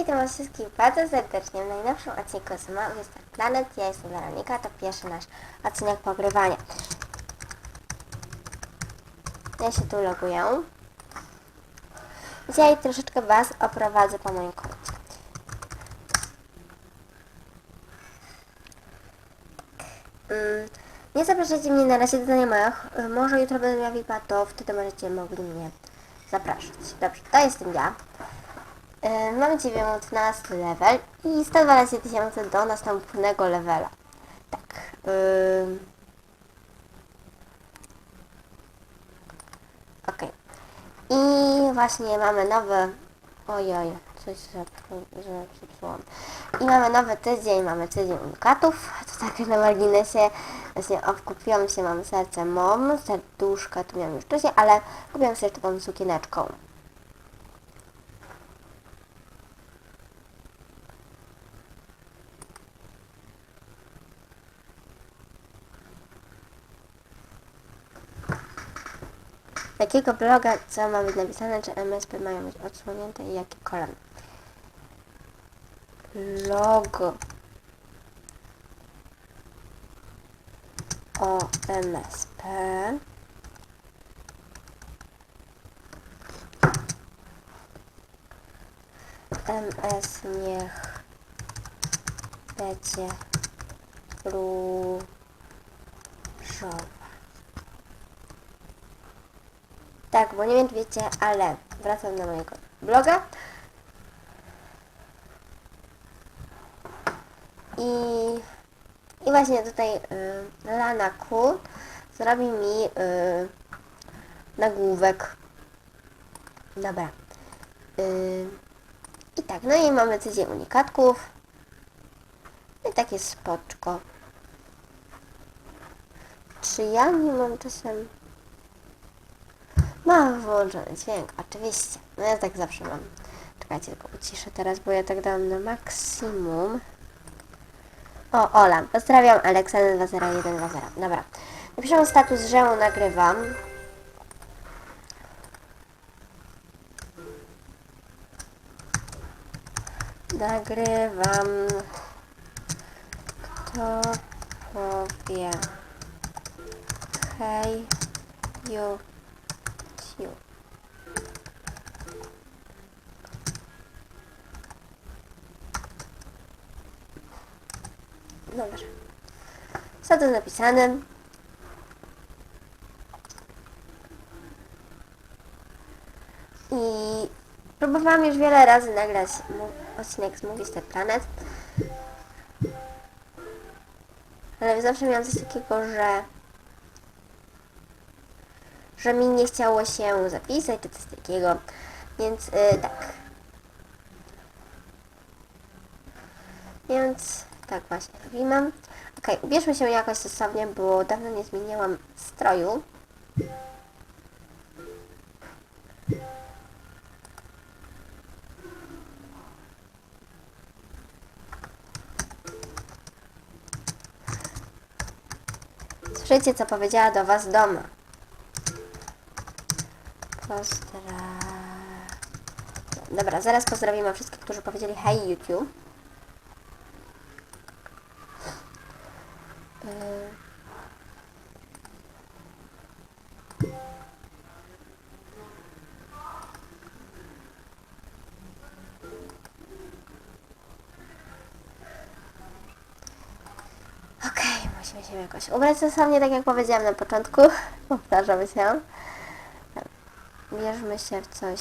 witam was wszystkich bardzo serdecznie w najnowszym odcinku Suma Star Planet. Ja jestem Weronika, to pierwszy nasz odcinek pogrywania. Ja się tu loguję. Dzisiaj troszeczkę was oprowadzę po moim koncie. Mm, Nie zapraszajcie mnie na razie do znajomych. Może jutro będę miała VIPa, to wtedy możecie mogli mnie zapraszać. Dobrze, to jestem ja. Yy, Mam 19 level i 112 tysięcy do następnego levela. Tak. Yy... Okej. I właśnie mamy nowy... Ojoj, coś że zepsułam. I mamy nowy tydzień, mamy tydzień unikatów. To tak na marginesie. Właśnie o, kupiłam się, mam serce mom, serduszka tu miałam już wcześniej, ale kupiłam sobie taką sukieneczką. Jakiego bloga, co ma być napisane, czy MSP mają być odsłonięte i jakie kolor? Logo. O MSP. MS niech będzie różowa. Tak, bo nie wiem, wiecie, ale wracam do mojego bloga. I, i właśnie tutaj y, Lana Ku zrobi mi y, nagłówek. Dobra. Y, I tak, no i mamy tydzień unikatków. I takie spoczko. Czy ja nie mam czasem... Mam wyłączony dźwięk, oczywiście. No ja tak zawsze mam. Czekajcie, tylko uciszę teraz, bo ja tak dałam na maksimum. O, Ola. Pozdrawiam Aleksandra 20120. Dobra. Napiszę status, że nagrywam. Nagrywam. Kto powie hej, YouTube. Dobrze. Co to napisane? I próbowałam już wiele razy nagrać odcinek z Movie Star Planet. Ale zawsze miałam coś takiego, że że mi nie chciało się zapisać, czy coś takiego. Więc y, tak. Więc tak właśnie robimy. Okej, ubierzmy się jakoś stosownie, bo dawno nie zmieniłam stroju. Słyszycie, co powiedziała do Was doma. Pozdra... Dobra, zaraz pozdrowimy wszystkich, którzy powiedzieli hej YouTube. Okej, musimy się jakoś ubrać stosownie, tak jak powiedziałam na początku. Powtarzamy się. Bierzmy się w coś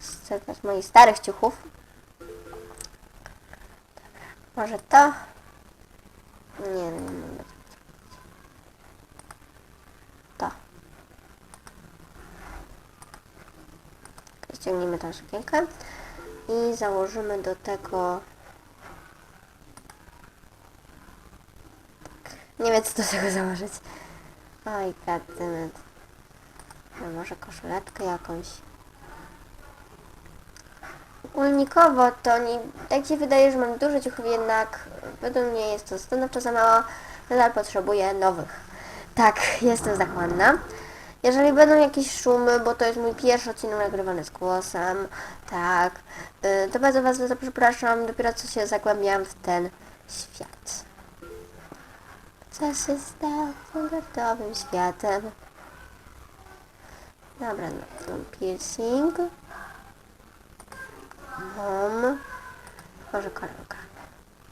z z moich starych ciuchów. Dobra, może to? Nie, nie, nie. nie. To. Ściągnijmy tą sukienkę i założymy do tego... Tak. Nie wiem, co do tego założyć. Oj, goddammit. No może koszuleczkę jakąś. Ogólnikowo to nie, tak się wydaje, że mam dużo ciuchów, jednak według mnie jest to stanowczo za mało. Nadal potrzebuję nowych. Tak, jestem zachłanna. Jeżeli będą jakieś szumy, bo to jest mój pierwszy odcinek nagrywany z głosem, tak, y, to bardzo Was za przepraszam, dopiero co się zagłębiam w ten świat. Co się stało standardowym światem? Dobra, no, to piercing. Mam. Może koronka.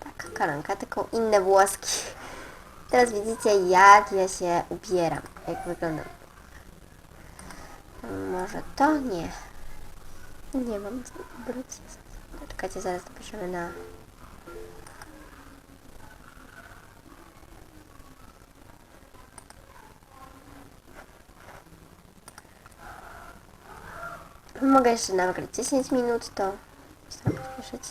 Tak, koronka, tylko inne włoski. Teraz widzicie, jak ja się ubieram, jak wyglądam. Może to? Nie. Nie mam co ubrać. Czekajcie, zaraz napiszemy na... Mogę jeszcze nagrać 10 minut, to staram pośpieszyć.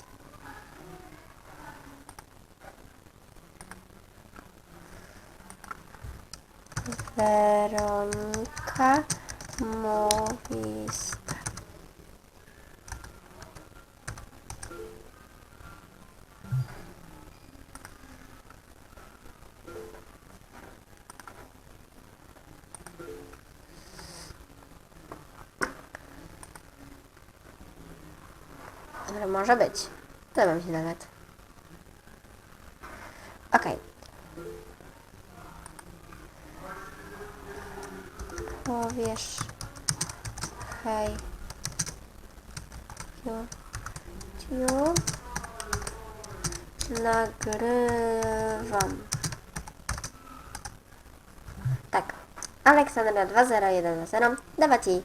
Weronika Mowista. Dobra, może być. Zdawiam się nawet. Okej. Powiesz hej. Ciu. Nagrywam. Tak. Aleksandra 20120. Dawać jej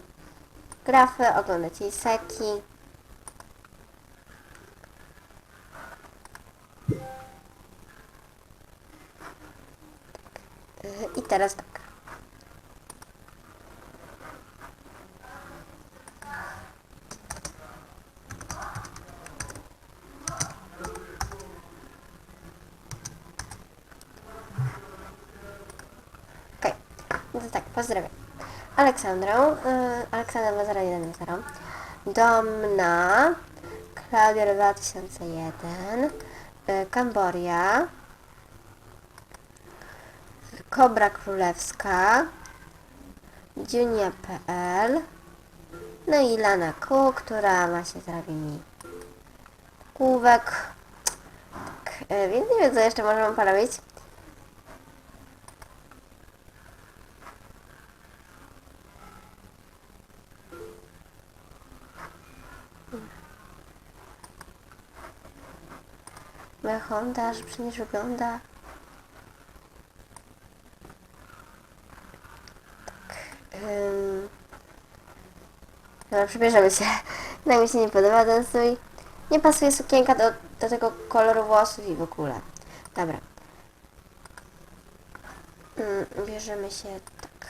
grafy, oglądać jej seki. I teraz tak. Okej, no to tak, pozdrawiam. Aleksandrę, y, Aleksandra 0110, Domna, Klaudia 2001, y, Kamboria, Kobra Królewska, Dziunia.pl, no i Lana Ku, która właśnie zrobi mi kółek. Tak, e, więc nie wiem, co jeszcze możemy porobić. Moja Honda, że przecież wygląda. Dobra, przybierzemy się. Tak mi się nie podoba ten strój. Nie pasuje sukienka do, do tego koloru włosów i w ogóle. Dobra. Ym, bierzemy się tak.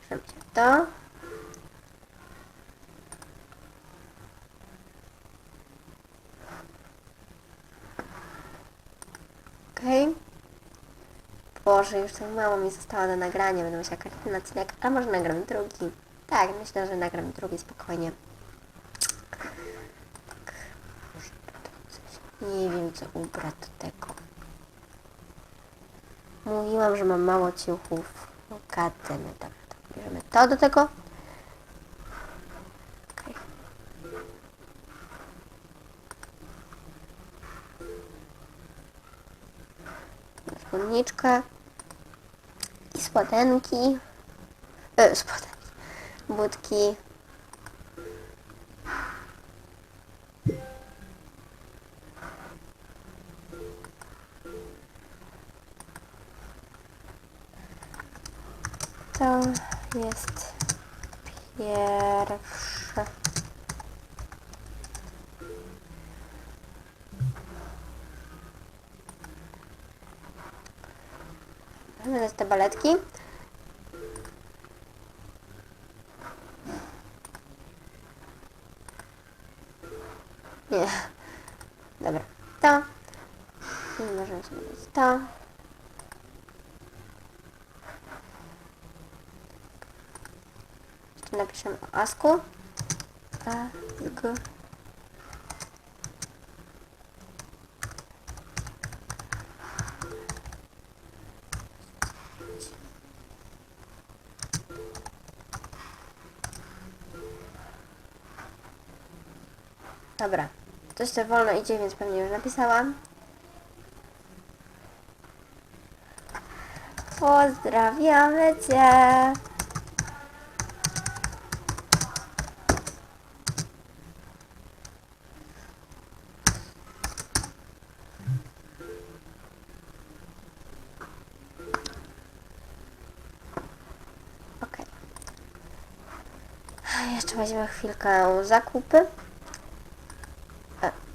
Bierzemy się to. Okej. Okay. Boże, już tak mało mi zostało do nagrania, będę musiała każdy odcinek, a może nagram drugi. Tak, myślę, że nagram drugi spokojnie. Nie wiem, co ubrać do tego. Mówiłam, że mam mało ciuchów. No gademy, dobra, to bierzemy to do tego. Okej. spódniczkę spodenki, e, spodenki, budki. To jest pierwsze. Będę te baletki. Nie. Dobra. To. I możemy sobie dać to. Jeszcze napiszemy asku. A, g. Dobra. Coś to wolno idzie, więc pewnie już napisałam. Pozdrawiamy Cię. Jeszcze weźmiemy chwilkę zakupy.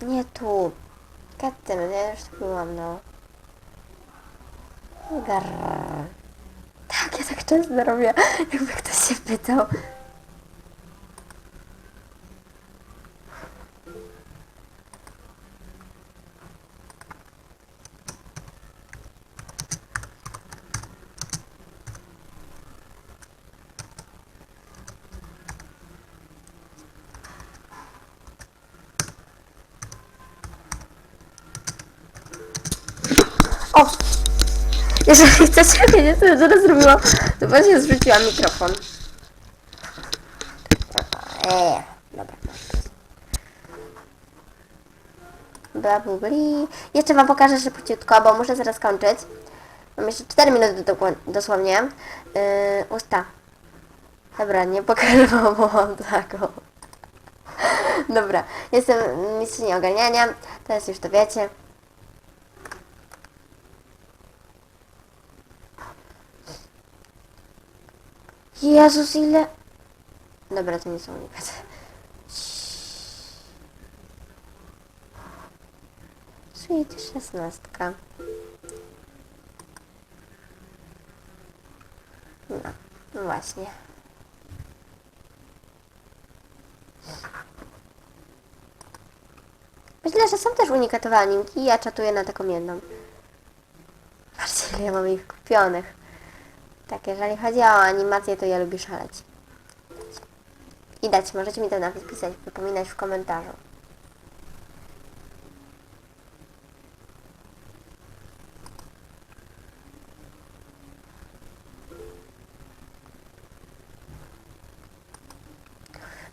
Nie tu. Katyny, ja już tu byłam, no. Grrr. Tak, ja tak często robię, jakby ktoś się pytał. Jeżeli chcecie wiedzieć, co ja zrobiłam, to właśnie zrzuciłam mikrofon. Eee, dobra. Bla, bla, bla. Jeszcze wam pokażę szybciutko, bo muszę zaraz kończyć. Mam jeszcze 4 minuty dokład- dosłownie. Yy, usta. Dobra, nie pokażę wam, bo mam taką. Dobra, jestem mistrzyni ogarniania, teraz już to wiecie. Jezus, ile... Dobra, to nie są unikatowe. Sweet szesnastka. No, no właśnie. Myślę, że są też unikatowe animki ja czatuję na taką jedną. Patrzcie, ile mam ich kupionych. Tak, jeżeli chodzi o animację, to ja lubię szaleć. I dać, możecie mi to napisać, wypominać w komentarzu.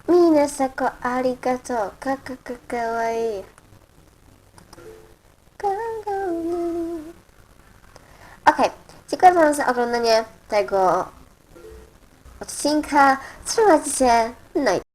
Minasako arigato kakakakawai. Kangawai. Okej, dziękuję Wam za oglądanie tego odcinka. Trzymajcie się, no i